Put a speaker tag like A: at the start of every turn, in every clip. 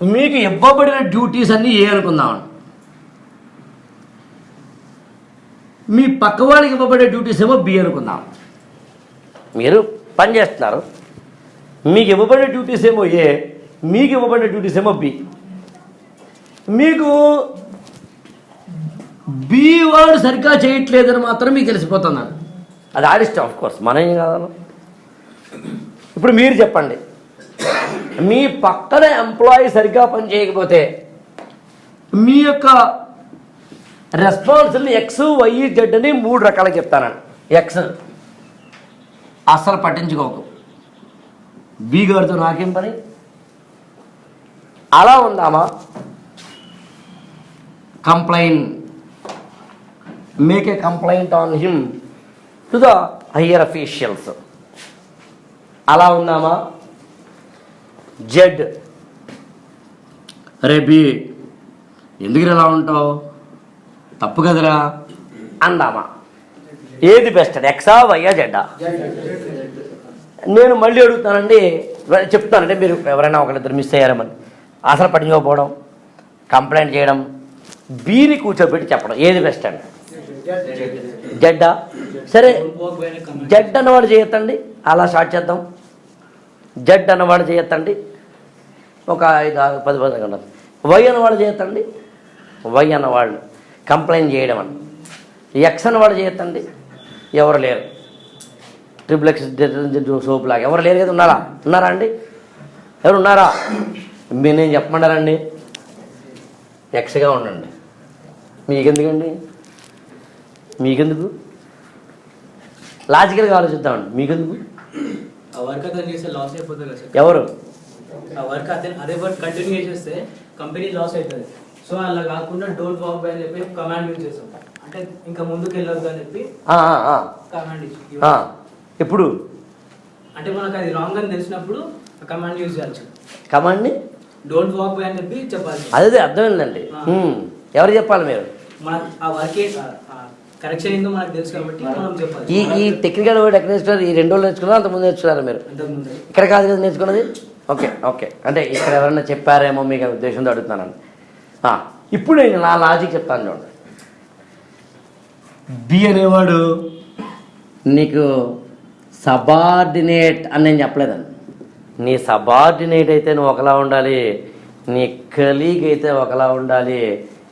A: మీకు ఇవ్వబడిన డ్యూటీస్ అన్నీ ఏ అనుకుందాం మీ పక్క వాళ్ళకి ఇవ్వబడే డ్యూటీస్ ఏమో బి అనుకుందాం. మీరు పని చేస్తున్నారు. మీకు ఇవ్వబడే డ్యూటీస్ ఏమో ఏ మీకు ఇవ్వబడే డ్యూటీస్ ఏమో బి. మీకు బి వాడు సరిగ్గా చేయట్లేదని మాత్రం మీకు తెలిసిపోతుంది అది ఆడిష్టం ఆఫ్ కోర్స్ మనం ఏం కాదు ఇప్పుడు మీరు చెప్పండి. మీ పక్కన ఎంప్లాయీ సరిగ్గా పని చేయకపోతే మీ యొక్క రెస్పాన్సిబుల్ ఎక్స్ వై జెడ్ అని మూడు రకాలు చెప్తానండి ఎక్స్ అస్సలు పట్టించుకోకు. బి గారితో నాకేం పని? అలా ఉందామా? Complaint make a complaint on him to the higher officials అలా ఉందామా? జెడ్. అరే బి ఎందుకు ఇలా ఉంటావు? తప్పు కదరా? అందామా? ఏది బెస్ట్ ఎక్సా వైయా జెడ్డా నేను మళ్ళీ అడుగుతానండి చెప్తానంటే మీరు ఎవరైనా ఒకరిద్దరు మిస్ అయ్యారమని అసలు పట్టించుకోకపోవడం కంప్లైంట్ చేయడం బీని కూర్చోబెట్టి చెప్పడం ఏది బెస్ట్ అండి? జడ్డా సరే జడ్ అన్నవాడు చేయొద్దండి అలా స్టార్ట్ చేద్దాం. జడ్ అన్నవాడు చేయొద్దండి ఒక ఐదు ఆరు పది పది గంటలు. వై అన్నవాడు చేయొద్దండి వై అన్నవాళ్ళు కంప్లైంట్ చేయడం అని. ఎక్స్ అన్నవాడు చేయొద్దండి ఎవరు లేరు. ట్రిపుల్ ఎక్స్ సోప్ లాగా. ఎవరు లేరు కదా ఉన్నారా? ఉన్నారా అండి? ఎవరు ఉన్నారా? మీరు నేను చెప్పమంటారండి ఎక్స్గా ఉండండి. మీకెందుకండి? మీకెందుకు? లాజికల్గా ఆలోచిద్దామండి. మీకెందుకు?
B: వర్క్ అతను చేస్తే లాస్ అయిపోతుంది కదా సార్.
A: ఎవరు?
B: ఆ వర్క్ అతను అదే వర్క్ కంటిన్యూ చేసేస్తే కంపెనీ లాస్ అవుతుంది. సో అలా కాకుండా డోంట్ వాక్ బై అని చెప్పి కమాండ్ చేస్తాం. అంటే ఇంకా ముందుకు వెళ్ళొద్దు అని చెప్పి. కమాండ్
A: ఆ. ఎప్పుడు?
B: అంటే మనకు అది రాంగ్ అని తెలిసినప్పుడు కమాండ్ యూజ్ చేయొచ్చు
A: కమాండ్ని
B: డోంట్ వాక్ బై అని చెప్పి చెప్పాలి
A: అదే అర్థమైందండి. ఎవరు చెప్పాలి మీరు?
B: మన ఆ వర్క్ కరెక్షన్ ఏందో మనకు తెలుసు కాబట్టి మనం చెప్పాలి.
A: ఈ ఈ టెక్నికల్ వర్డ్ ఎక్కడ నేర్చుకున్నారు ఈ రెండు రోజులు నేర్చుకున్నారా అంత ముందు నేర్చుకున్నారా మీరు? ఇక్కడ కాదు కదా నేర్చుకున్నది? Okay okay. అంటే ఇక్కడ ఎవరైనా చెప్పారేమో మీకు ఉద్దేశంతో అడుగుతున్నానండి ఆ, ఇప్పుడు నేను నా లాజిక్ చెప్తాను చూడండి. బి అనేవాడు? నీకు సబార్డినేట్ అని నేను చెప్పలేదండి. నీ సబార్డినేట్ అయితే నువ్వు ఒకలా ఉండాలి నీ కలీగ్ అయితే ఒకలా ఉండాలి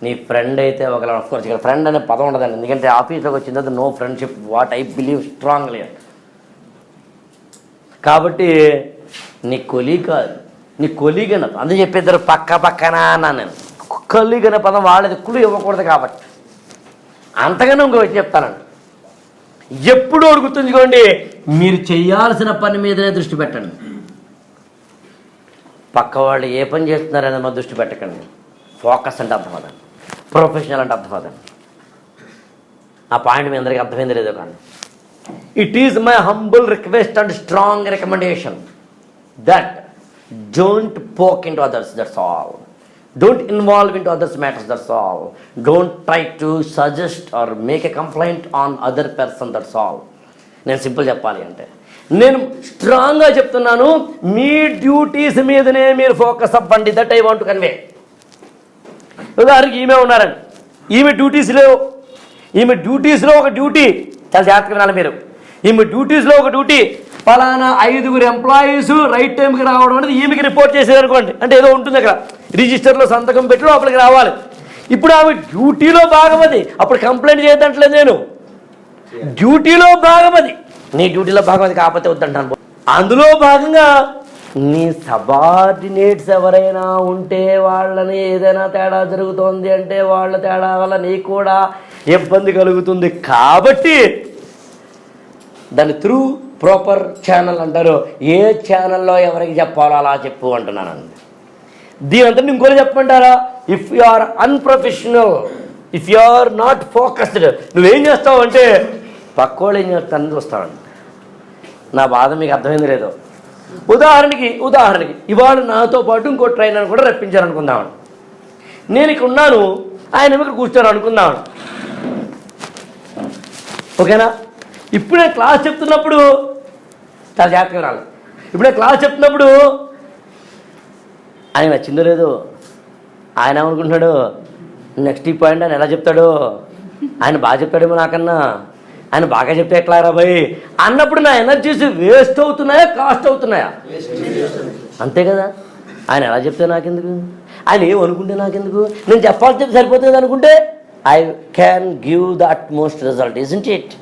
A: నీ ఫ్రెండ్ అయితే ఒకవేళ అఫ్కోర్స్ ఇక్కడ ఫ్రెండ్ అనే పదం ఉండదండి. ఎందుకంటే ఆఫీస్లోకి వచ్చిన తర్వాత no friendship what I believe strongly కాబట్టి నీ కొలీ కాదు. నీ కొలీగ్ అన్నది అందుకే చెప్పిద్దరు పక్క పక్కన అన్నాను నేను. కొలీగ్ అనే పదం వాళ్ళది కులు ఇవ్వకూడదు కాబట్టి. అంతగానే ఇంకొకటి చెప్తానండి. ఎప్పుడు గుర్తుంచుకోండి మీరు చేయాల్సిన పని మీదనే దృష్టి పెట్టండి. పక్క వాళ్ళు ఏ పని చేస్తున్నారనే దృష్టి పెట్టకండి. ఫోకస్ అంటే అర్థం ప్రొఫెషనల్ అంటే అర్థం ఆ పాయింట్ మీ అందరికీ అర్థమైంది లేదో కానీ. It is my humble request and strong recommendation that don't poke into others that's all don't involve into others matters that's all don't try to suggest or make a complaint on other person that's all నేను simple చెప్పాలి అంటే. నేను స్ట్రాంగ్గా చెప్తున్నాను మీ duties మీదనే మీరు focus అవ్వండి that I want convey ఉదాహరణకి ఈమె ఉన్నారండి. ఈమె డ్యూటీస్ లేవు. ఈమె డ్యూటీస్లో ఒక డ్యూటీ చాలా జాగ్రత్తగా వినాలి మీరు. ఈమె డ్యూటీస్లో ఒక డ్యూటీ పలానా ఐదుగురు ఎంప్లాయీస్ రైట్ టైంకి రావడం అనేది ఈమెకి రిపోర్ట్ చేసేదనుకోండి అంటే ఏదో ఉంటుంది అక్కడ. రిజిస్టర్లో సంతకం పెట్టి లోపలికి రావాలి. ఇప్పుడు ఆమె డ్యూటీలో భాగం అది అప్పుడు కంప్లైంట్ చేయదంటలేదు నేను. డ్యూటీలో భాగం అది నీ డ్యూటీలో భాగం అది కాకపోతే వద్దంటాను. అందులో భాగంగా నీ సబార్డినేట్స్ ఎవరైనా ఉంటే వాళ్ళని ఏదైనా తేడా జరుగుతోంది అంటే వాళ్ళ తేడా వల్ల నీకు కూడా ఇబ్బంది కలుగుతుంది కాబట్టి దాని త్రూ ప్రాపర్ ఛానల్ అంటారు. ఏ ఛానల్లో ఎవరికి చెప్పాలో అలా చెప్పు అంటున్నానండి. దీని అంతా ఇంకోటి చెప్పమంటారా? If you are unprofessional if you are not focused నువ్వేం చేస్తావు అంటే పక్కోళ్ళు ఏం చేస్తానని చూస్తామండి నా బాధ మీకు అర్థమైంది లేదో? ఉదాహరణకి ఉదాహరణకి ఇవాళ నాతో పాటు ఇంకో ట్రైనర్ కూడా రప్పించారు అనుకుందామని నేను ఇక్కడ ఉన్నాను ఆయన ఇక్కడ కూర్చోను అనుకుందామని. ఓకేనా? ఇప్పుడు నేను క్లాస్ చెప్తున్నప్పుడు చాలా జాగ్రత్తగా రాలి ఇప్పుడు నేను క్లాస్ చెప్తున్నప్పుడు ఆయన నచ్చిందో లేదో ఆయన ఏమనుకుంటున్నాడు నెక్స్ట్ ఈ పాయింట్ ఆయన ఎలా చెప్తాడు ఆయన బాగా చెప్తాడేమో నాకన్నా. ఆయన బాగా చెప్తే ఎట్లా రాబాయి అన్నప్పుడు నా ఎనర్జీస్ వేస్ట్ అవుతున్నాయా కాస్ట్ అవుతున్నాయా? అంతే కదా. ఆయన ఎలా చెప్తే నాకెందుకు? ఆయన ఏమనుకుంటే అనుకుంటే నాకెందుకు? నేను చెప్పాల్సి చెప్తే సరిపోతుంది అనుకుంటే? I can give the utmost result isn't it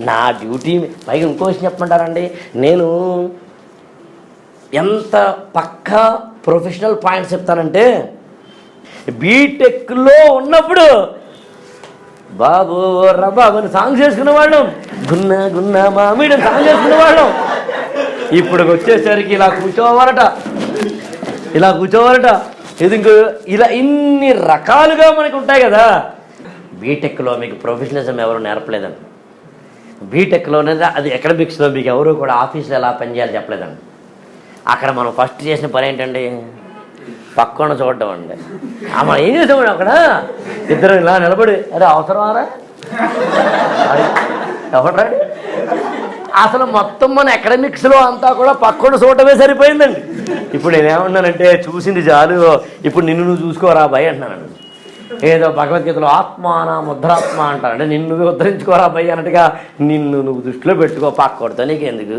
A: నా డ్యూటీ పైగా ఇంకో విషయం చెప్పమంటారండి. నేను ఎంత పక్కా ప్రొఫెషనల్ పాయింట్స్ చెప్తానంటే బీటెక్లో ఉన్నప్పుడు బాబు రా బాబు అని సాంగ్స్ వాళ్ళం గున్న గున్న మామిడి సాంగ్ చేసుకున్న వాళ్ళం ఇప్పుడు వచ్చేసరికి ఇలా కూర్చోవాలట. ఇలా కూర్చోవాలట. ఇది ఇంకో ఇలా ఇన్ని రకాలుగా మనకు ఉంటాయి కదా. బీటెక్లో మీకు ప్రొఫెషనలిజం ఎవరు నేర్పలేదండి. బీటెక్లోనే అది ఎకడమిక్స్లో మీకు ఎవరు కూడా ఆఫీస్లో ఎలా పనిచేయాలి చెప్పలేదండి. అక్కడ మనం ఫస్ట్ చేసిన పని ఏంటండి? పక్కన చూడటం అండి. ఆ ఏం చేసామండి అక్కడ? ఇద్దరు ఇలా నిలబడి అరే అవసరమారా ఎవడరా అసలు మొత్తం మన అకాడమిక్స్లో అంతా కూడా పక్కన చూడటమే సరిపోయిందండి. ఇప్పుడు నేనేమన్నానంటే చూసింది చాలు. ఇప్పుడు నిన్ను నువ్వు చూసుకోరా భయ అంటున్నాను ఏదో భగవద్గీతలో ఆత్మాన ముద్రాత్మ అంటారు అంటే నిన్ను ఉద్ధరించుకోరా భయ అన్నట్టుగా నిన్ను నువ్వు దృష్టిలో పెట్టుకో పక్కడితో నీకెందుకు?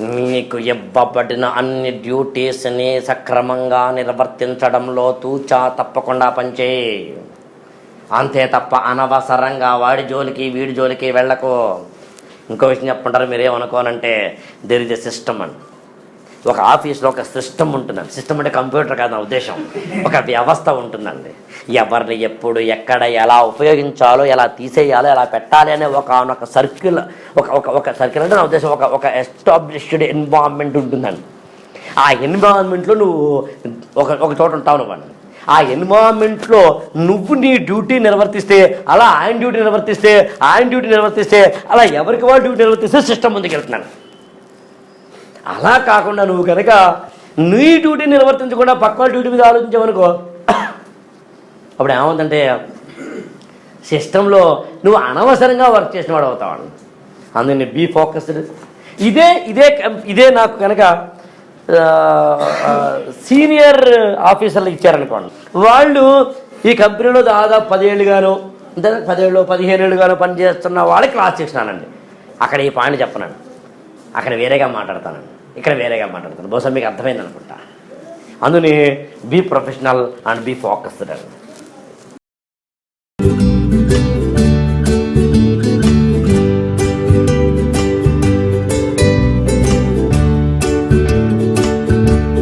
A: నీకు ఇవ్వబడిన అన్ని డ్యూటీస్ని సక్రమంగా నిర్వర్తించడంలో తూచా తప్పకుండా పంచే. అంతే తప్ప అనవసరంగా వాడి జోలికి వీడి జోలికి వెళ్ళకు. ఇంకో విషయం చెప్పుకుంటారు మీరేమనుకోనంటే దెర్ ఇస్ ఎ సిస్టమ్ అని. ఒక ఆఫీస్లో ఒక సిస్టమ్ ఉంటుందండి. సిస్టమ్ అంటే కంప్యూటర్ కాదు నా ఉద్దేశం. ఒక వ్యవస్థ ఉంటుందండి. ఎవరిని ఎప్పుడు ఎక్కడ ఎలా ఉపయోగించాలో ఎలా తీసేయాలో ఎలా పెట్టాలి అనే ఒక ఒక సర్కిల్ ఒక ఒక ఒక సర్కిల్ అంటే నా ఉద్దేశం ఒక ఒక ఎస్టాబ్లిష్డ్ ఎన్వాన్మెంట్ ఉంటుందండి. ఆ ఎన్వాన్మెంట్లో నువ్వు ఒక ఒక చోట ఉంటావు నువ్వు ఆ ఎన్వాన్మెంట్లో నువ్వు నీ డ్యూటీ నిర్వర్తిస్తే అలా ఆయన డ్యూటీ నిర్వర్తిస్తే ఆయన డ్యూటీ నిర్వర్తిస్తే అలా ఎవరికి వాళ్ళు డ్యూటీ నిర్వర్తిస్తే సిస్టమ్ ముందుకు వెళ్తున్నాను అలా కాకుండా నువ్వు కనుక నీ డ్యూటీ నిర్వర్తించకుండా పక్క వాళ్ళ డ్యూటీ మీద ఆలోచించావనుకో అప్పుడు ఏమవుతుందంటే సిస్టంలో నువ్వు అనవసరంగా వర్క్ చేసిన వాడు అవుతావు అందుకని బీ ఫోకస్డ్ ఇదే ఇదే ఇదే నాకు కనుక సీనియర్ ఆఫీసర్లు ఇచ్చారనుకోండి. వాళ్ళు ఈ కంపెనీలో దాదాపు పదేళ్ళుగాను అంటే పదేళ్ళు పదిహేను ఏళ్ళుగాను పనిచేస్తున్న వాళ్ళకి క్లాస్ చేసినానండి. అక్కడ ఈ పాయింట్ చెప్పనండి. అక్కడ వేరేగా మాట్లాడతానండి ఇక్కడ వేరేగా మాట్లాడతాను. బహుశా మీకు అర్థమైంది అనుకుంటా అందుని be professional and be focused అండి